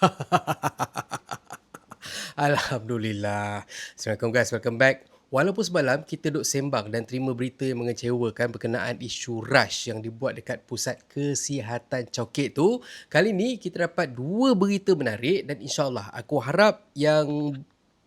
Alhamdulillah. Assalamualaikum guys, welcome back. Walaupun semalam kita duk sembang dan terima berita yang mengecewakan berkenaan isu rush yang dibuat dekat Pusat Kesihatan Coket tu, kali ni kita dapat dua berita menarik dan insyaAllah aku harap yang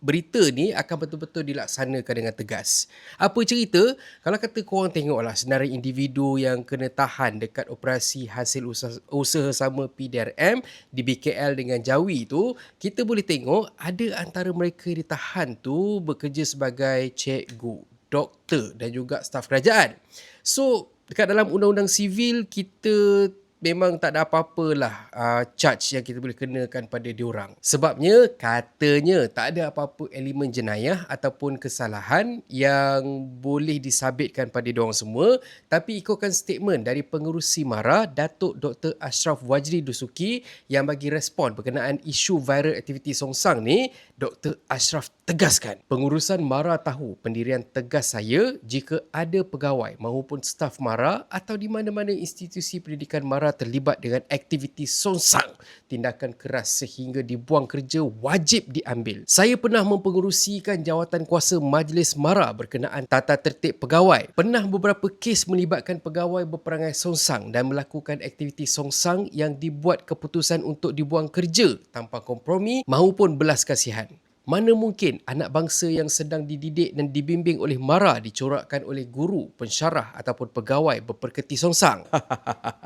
berita ni akan betul-betul dilaksanakan dengan tegas. Apa cerita? Kalau kata korang tengoklah senarai individu yang kena tahan dekat operasi hasil usaha, usaha sama PDRM di BKL dengan Jawi tu, kita boleh tengok ada antara mereka yang ditahan tu bekerja sebagai cikgu, doktor dan juga staf kerajaan. So, dekat dalam undang-undang sivil kita memang tak ada apa-apa lah uh, charge yang kita boleh kenakan pada diorang. Sebabnya katanya tak ada apa-apa elemen jenayah ataupun kesalahan yang boleh disabitkan pada diorang semua tapi ikutkan statement dari pengurusi MARA Datuk Dr. Ashraf Wajri Dusuki yang bagi respon berkenaan isu viral aktiviti Songsang ni Dr. Ashraf tegaskan pengurusan MARA tahu pendirian tegas saya jika ada pegawai maupun staf MARA atau di mana-mana institusi pendidikan MARA terlibat dengan aktiviti songsang, tindakan keras sehingga dibuang kerja wajib diambil. Saya pernah mempengerusikan jawatan kuasa Majlis Mara berkenaan tata tertib pegawai. Pernah beberapa kes melibatkan pegawai berperangai songsang dan melakukan aktiviti songsang yang dibuat keputusan untuk dibuang kerja tanpa kompromi maupun belas kasihan. Mana mungkin anak bangsa yang sedang dididik dan dibimbing oleh mara dicorakkan oleh guru, pensyarah ataupun pegawai berperketi songsang?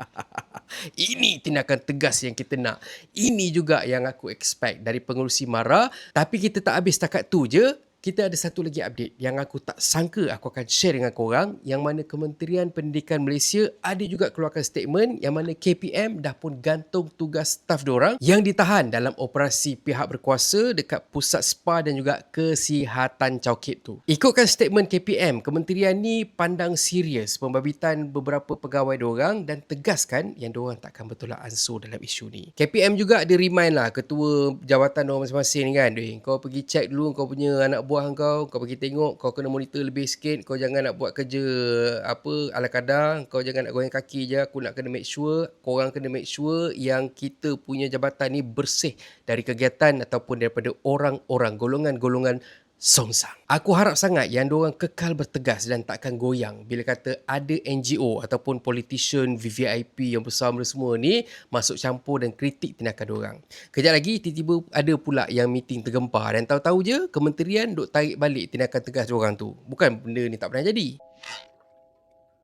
Ini tindakan tegas yang kita nak. Ini juga yang aku expect dari pengurusi mara. Tapi kita tak habis takat tu je kita ada satu lagi update yang aku tak sangka aku akan share dengan korang yang mana Kementerian Pendidikan Malaysia ada juga keluarkan statement yang mana KPM dah pun gantung tugas staf diorang yang ditahan dalam operasi pihak berkuasa dekat pusat spa dan juga kesihatan Chowkit tu. Ikutkan statement KPM, kementerian ni pandang serius pembabitan beberapa pegawai diorang dan tegaskan yang diorang takkan betul lah ansur dalam isu ni. KPM juga ada remind lah ketua jawatan diorang masing-masing ni kan. Kau pergi check dulu kau punya anak buah kau, kau pergi tengok, kau kena monitor lebih sikit, kau jangan nak buat kerja apa ala kadar, kau jangan nak goyang kaki je, aku nak kena make sure, kau orang kena make sure yang kita punya jabatan ni bersih dari kegiatan ataupun daripada orang-orang, golongan-golongan songsang. Aku harap sangat yang diorang kekal bertegas dan takkan goyang bila kata ada NGO ataupun politician VVIP yang besar semua ni masuk campur dan kritik tindakan diorang. Kejap lagi tiba-tiba ada pula yang meeting tergempar dan tahu-tahu je kementerian duk tarik balik tindakan tegas diorang tu. Bukan benda ni tak pernah jadi.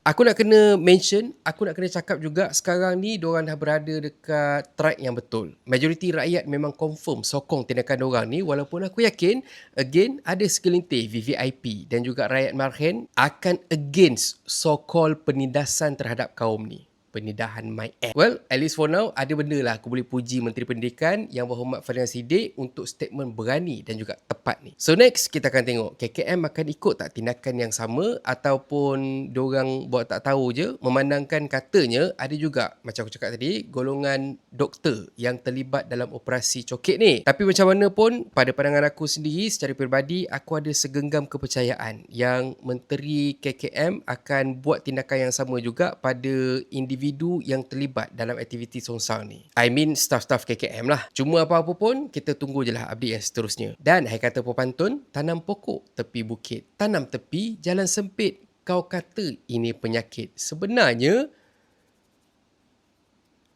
Aku nak kena mention, aku nak kena cakap juga sekarang ni diorang dah berada dekat track yang betul. Majoriti rakyat memang confirm sokong tindakan diorang ni walaupun aku yakin again ada segelintir VVIP dan juga rakyat marhen akan against so-called penindasan terhadap kaum ni penidahan my. Well, at least for now, ada benda lah aku boleh puji Menteri Pendidikan yang berhormat Fadlan Sidik untuk statement berani dan juga tepat ni. So next, kita akan tengok KKM akan ikut tak tindakan yang sama ataupun diorang buat tak tahu je memandangkan katanya ada juga, macam aku cakap tadi, golongan doktor yang terlibat dalam operasi coket ni. Tapi macam mana pun, pada pandangan aku sendiri secara peribadi, aku ada segenggam kepercayaan yang Menteri KKM akan buat tindakan yang sama juga pada individu individu yang terlibat dalam aktiviti songsang ni. I mean staff-staff KKM lah. Cuma apa-apa pun, kita tunggu je lah update yang seterusnya. Dan hai kata pepantun, tanam pokok tepi bukit. Tanam tepi jalan sempit. Kau kata ini penyakit. Sebenarnya,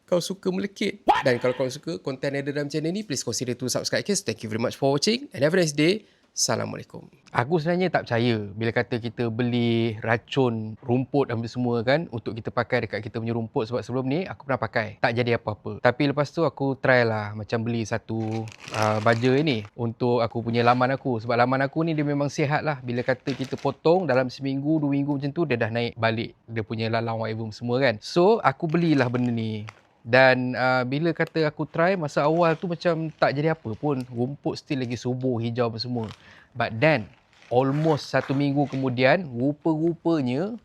kau suka melekit. Dan kalau kau suka konten yang ada dalam channel ni, please consider to subscribe. Thank you very much for watching and have a nice day. Assalamualaikum. Aku sebenarnya tak percaya bila kata kita beli racun rumput dan semua kan untuk kita pakai dekat kita punya rumput sebab sebelum ni aku pernah pakai. Tak jadi apa-apa. Tapi lepas tu aku try lah macam beli satu uh, baja ni untuk aku punya laman aku. Sebab laman aku ni dia memang sihat lah. Bila kata kita potong dalam seminggu, dua minggu macam tu dia dah naik balik dia punya lalang whatever semua kan. So aku belilah benda ni. Dan uh, bila kata aku try masa awal tu macam tak jadi apa pun. Rumput still lagi subur, hijau apa semua. But then almost satu minggu kemudian rupa-rupanya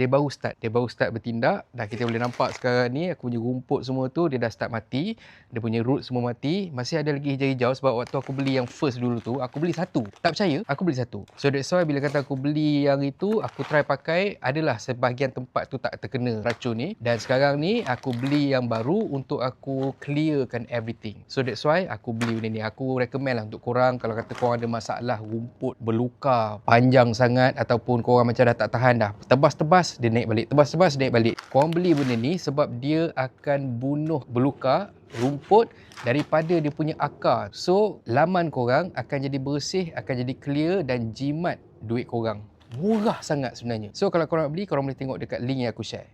dia baru start. Dia baru start bertindak. Dah kita boleh nampak sekarang ni aku punya rumput semua tu dia dah start mati. Dia punya root semua mati. Masih ada lagi hijau-hijau sebab waktu aku beli yang first dulu tu, aku beli satu. Tak percaya, aku beli satu. So that's why bila kata aku beli yang itu, aku try pakai, adalah sebahagian tempat tu tak terkena racun ni. Dan sekarang ni aku beli yang baru untuk aku clearkan everything. So that's why aku beli benda ni. Aku recommend lah untuk korang kalau kata korang ada masalah rumput berluka panjang sangat ataupun korang macam dah tak tahan dah. Tebas-tebas dia naik balik. Tebas-tebas dia naik balik. Korang beli benda ni sebab dia akan bunuh berluka rumput daripada dia punya akar. So laman korang akan jadi bersih, akan jadi clear dan jimat duit korang. Murah sangat sebenarnya. So kalau korang nak beli, korang boleh tengok dekat link yang aku share.